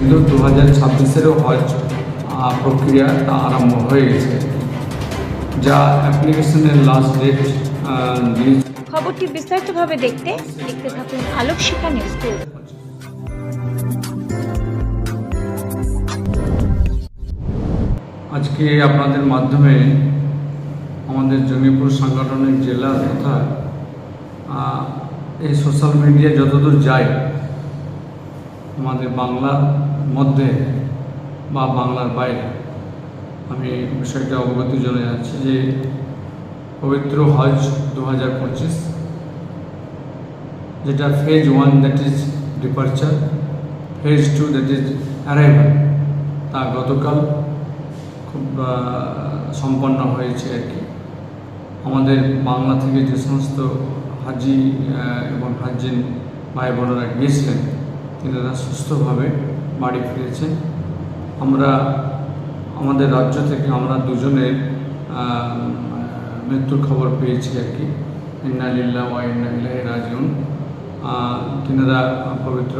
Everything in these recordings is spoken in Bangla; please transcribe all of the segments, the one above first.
কিন্তু দু হাজার ছাব্বিশেরও হজ প্রক্রিয়া তা আরম্ভ হয়ে গেছে। যা অ্যাপ্লিকেশনের লাস্ট ডেট খবরটি বিস্তারিতভাবে দেখতে দেখতে থাকুন আলোক শিখা নিউজ আজকে আপনাদের মাধ্যমে আমাদের জঙ্গিপুর সাংগঠনিক জেলা তথা এই সোশ্যাল মিডিয়া যতদূর যায় আমাদের বাংলার মধ্যে বা বাংলার বাইরে। আমি বিষয়টা অবগতি জানিয়ে যাচ্ছি যে পবিত্র হজ দু হাজার পঁচিশ, যেটা phase one that is departure phase two that is arrival তা গতকাল খুব সম্পন্ন হয়েছে আর কি। আমাদের বাংলা থেকে যে সমস্ত হাজি এবং হাজিন ভাই বোনেরা গিয়েছিলেন, তিনারা সুস্থভাবে বাড়ি ফিরেছেন আমরা, আমাদের রাজ্য থেকে আমরা দুজনের মৃত্যুর খবর পেয়েছি আর কি। ইন্নালিল্লা ওয়া ইন্না ইলাইহি রাজিউন। তিনারা পবিত্র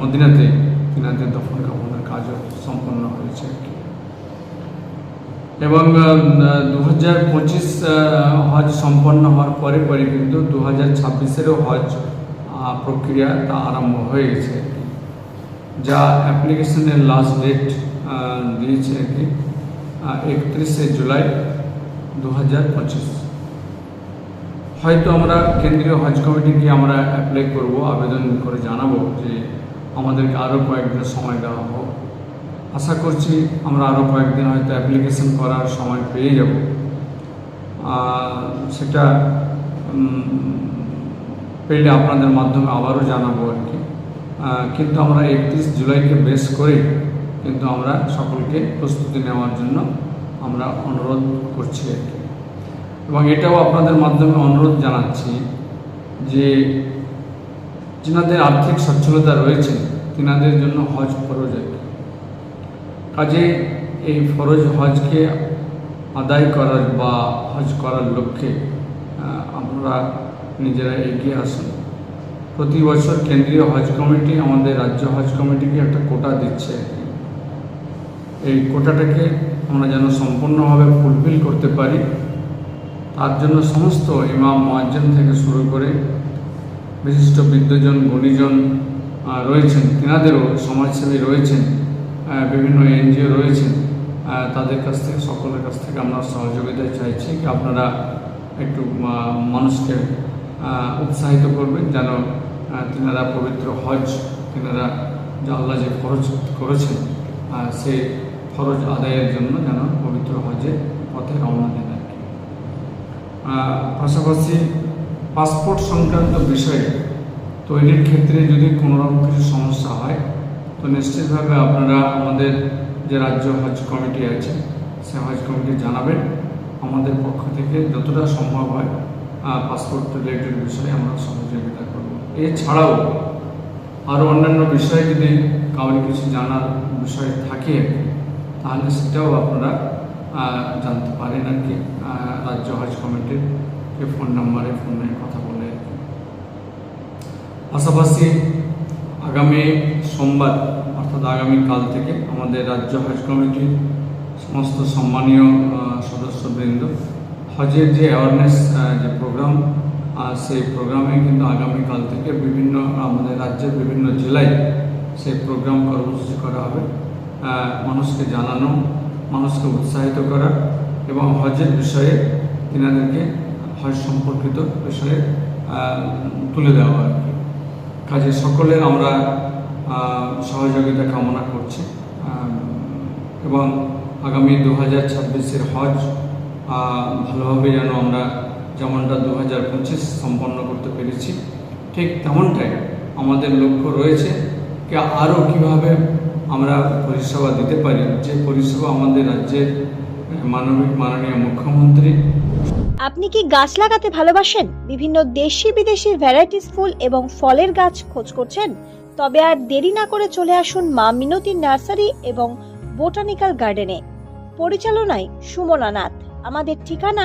মদিনাতে তিনাদের দফন কাফনের কাজও সম্পন্ন হয়েছে আর কি। এবং দু হাজার পঁচিশ হজ সম্পন্ন হওয়ার পরে পরে কিন্তু দু হাজার ছাব্বিশেরও হজ প্রক্রিয়া তা আরম্ভ হয়ে গেছে যা অ্যাপ্লিকেশনের লাস্ট ডেট দিয়েছে আর কি একত্রিশে জুলাই দু হাজার পঁচিশ। হয়তো আমরা কেন্দ্রীয় হজ কমিটিকে আমরা অ্যাপ্লাই করব, আবেদন করে জানাব যে আমাদেরকে আরও কয়েকদিন সময় দেওয়া হোক। আশা করছি আমরা আরও কয়েকদিন হয়তো অ্যাপ্লিকেশন করার সময় পেয়ে যাব। সেটা পেলে আপনাদের মাধ্যমে আবারও জানাব আর কি। কিন্তু আমরা একত্রিশ জুলাইকে বেস করে কিন্তু আমরা সকলকে প্রস্তুতি নেওয়ার জন্য আমরা অনুরোধ করছি আর কি। এবং এটাও আপনাদের মাধ্যমে অনুরোধ জানাচ্ছি যে যিনাদের আর্থিক সচ্ছলতা রয়েছে, তিনাদের জন্য হজ ফরজ আর কাজে এই ফরজ হজকে আদায় করার বা হজ করার লক্ষ্যে আপনারা নিজেরা এগিয়ে আসুন। প্রতি বছর কেন্দ্রীয় হজ কমিটি আমাদের রাজ্য হজ কমিটিকে একটা কোটা দিচ্ছে। এই কোটাটাকে আমরা যেন সম্পূর্ণভাবে ফুলফিল করতে পারি, তার জন্য সমস্ত ইমাম মোয়াজ্জেম থেকে শুরু করে বিশিষ্ট বিদ্যজন গুণীজন রয়েছেন। তেনাদেরও সমাজসেবী রয়েছেন বিভিন্ন এনজিও রয়েছেন। তাদের কাছ থেকে, সকলের কাছ থেকে আমরা সহযোগিতা চাইছি আপনারা একটু মানুষকে উৎসাহিত করবেন যেন তিনারা পবিত্র হজ, তেনারা যে আল্লাহ যে খরচ করেছেন সেই খরচ আদায়ের জন্য যেন পবিত্র হজের পথে রওনা দেন আর কি। পাশাপাশি পাসপোর্ট সংক্রান্ত বিষয়ে তৈরির ক্ষেত্রে যদি কোনো রকম কিছু সমস্যা হয়, তো নিশ্চিতভাবে আপনারা আমাদের যে রাজ্য হজ কমিটি আছে, সে হজ কমিটি জানাবেন। আমাদের পক্ষ থেকে যতটা সম্ভব হয় পাসপোর্ট রিলেটেড বিষয়ে আমরা সহযোগিতা এছাড়াও আরও অন্যান্য বিষয়ে যদি কাউরি কিছু জানার বিষয় থাকে তাহলে সেটাও আপনারা জানতে পারেন আর কি রাজ্য হজ কমিটির ফোন নাম্বারে ফোনে কথা বলে। পাশাপাশি আগামী সোমবার, অর্থাৎ আগামীকাল থেকে আমাদের রাজ্য হজ কমিটির সমস্ত সম্মানীয় সদস্যবৃন্দ হজের যে অ্যাওয়ারনেস যে প্রোগ্রাম সেই প্রোগ্রামে কিন্তু আগামীকাল থেকে বিভিন্ন, আমাদের রাজ্যের বিভিন্ন জেলায় সেই প্রোগ্রাম কর্মসূচি করা হবে। মানুষকে জানানো, মানুষকে উৎসাহিত করা এবং হজের বিষয়ে তিনাদেরকে হজ সম্পর্কিত বিষয়ে তুলে দেওয়া আর কি। কাজে সকলের আমরা সহযোগিতা কামনা করছি। এবং আগামী দু হাজার ছাব্বিশের হজ ভালোভাবে যেন আমরা যেমনটা দু হাজার পঁচিশ সম্পন্ন করতে পেরেছি, ঠিক তেমনটাই আমাদের লক্ষ্য রয়েছে কি আরও কীভাবে আমরা পরিষেবা দিতে পারি। যে পরিষেবা আমাদের রাজ্যের মানবিক মাননীয় মুখ্যমন্ত্রী আপনি কি গাছ লাগাতে ভালোবাসেন? বিভিন্ন দেশি বিদেশি ভ্যারাইটিস ফুল এবং ফলের গাছ খোঁজ করছেন? তবে আর দেরি না করে চলে আসুন মা মিনতি নার্সারি এবং বোটানিক্যাল গার্ডেনে। পরিচালনায় সুমনা নাথ। আমাদের ঠিকানা